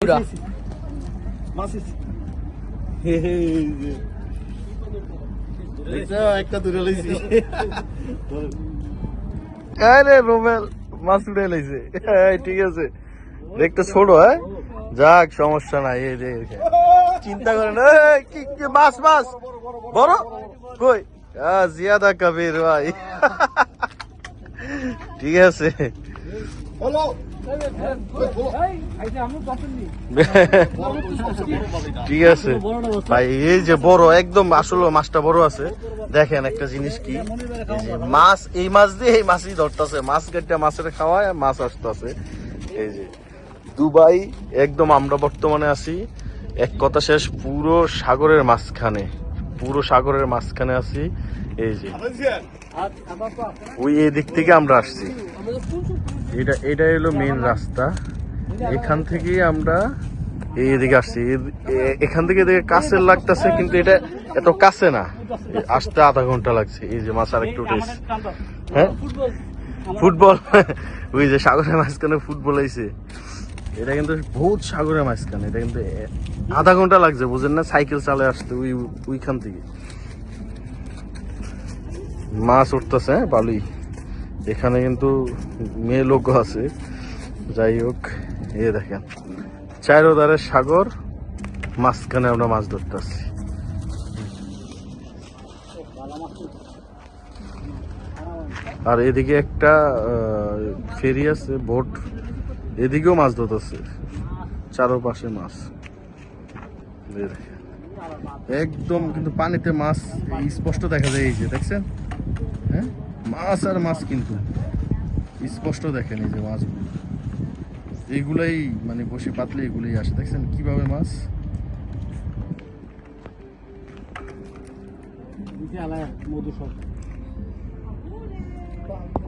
পুরা। একটা দূরে লইছি। আরে রোমেল মাছ লাইছে। ঠিক আছে। দেখতে ছোট হ্যাঁ? যাক সমস্যা নাই এই যে চিন্তা করেন এই, কি কি মাছ মাছ? বড়? কই? আ, জিয়াদা কবির ভাই। ঠিক আছে। ঠিক আছে। ভাই, এই যে বড়, একদম আসলে মাছটা বড় আছে। দেখেন একটা জিনিস কি? মাছ, এই মাছ দিয়ে এই মাছই ধরতেছে। মাছ কেটে মাছের খাওয়ায় মাছ আসতেছে। এই যে দুবাই, একদম আমরা বর্তমানে আছি, এক কথা শেষ, পুরো সাগরের মাঝখানে, পুরো সাগরের মাঝখানে আছি। এই যে, ওই এদিক থেকে আমরা আসছি। এটা এটা হলো মেন রাস্তা। এখান থেকেই আমরা এই এইদিকে আসছি। এখান থেকে এদিকে কাছে লাগতেছে কিন্তু এটা এত কাছে না। আসতে আধা ঘণ্টা লাগছে। এই যে মাছ আরেকটু উঠেছে। হ্যাঁ? ফুটবল। ওই যে সাগরের মাঝখানে ফুটবল আইছে। এটা কিন্তু বহুত সাগরের মাঝখানে। এটা কিন্তু আধা ঘণ্টা লাগছে বুঝেন না? সাইকেল চালে আসতে ওই ওইখান থেকে। মাছ উঠতেছে হ্যাঁ? বালুই এখানে কিন্তু মেয়ে লোক আছে। যাই হোক, এ দেখেন। চারোদারে সাগর, মাঝখানে আমরা মাছ ধরতেছি। আর এদিকে একটা ফেরি আছে, বোট। এদিকেও মাছ ধরতেছে। চারোপাশে মাছ। একদম কিন্তু পানিতে মাছ স্পষ্ট দেখা যায় এই যে, দেখছেন? হ্যাঁ? মাছ আর মাছ কিন্তু। স্পষ্ট দেখেন এই যে মাছগুলো। এইগুলাই মানে বসে পাতলে এগুলোই আসে। দেখছেন কীভাবে মাছ?